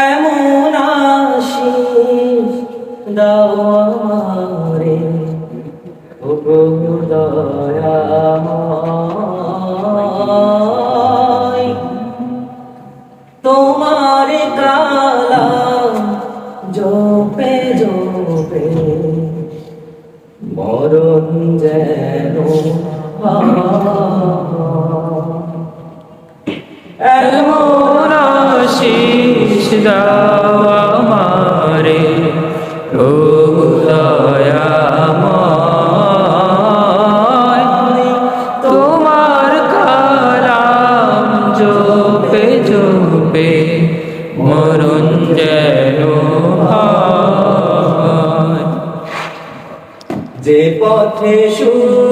এমন আশিস দাও আমারে ওগো দয়াময়। তোমার কালাম জপে জপে মরণ যেন এমন দাও আমারে ও দয়াময় তোমার কালাম জপে জপে মরণ যেন। যে পথে শুধু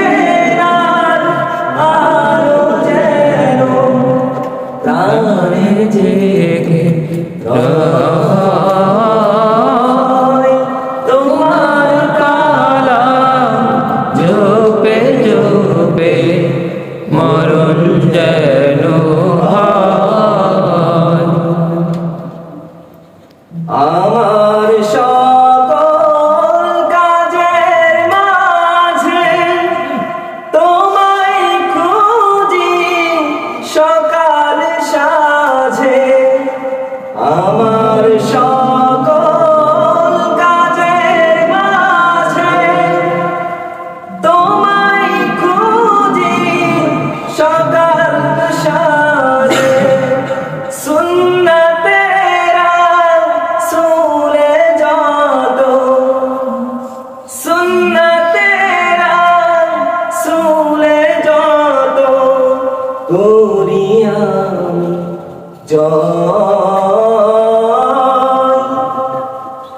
paixão.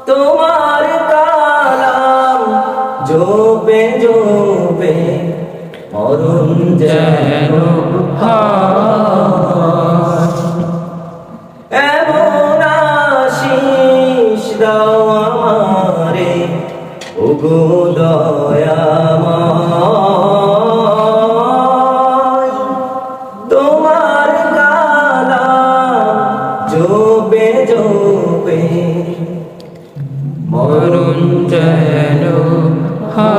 তোমার কালাম জোবে জোবে মরণ যেন হয়। করুণ যেন হা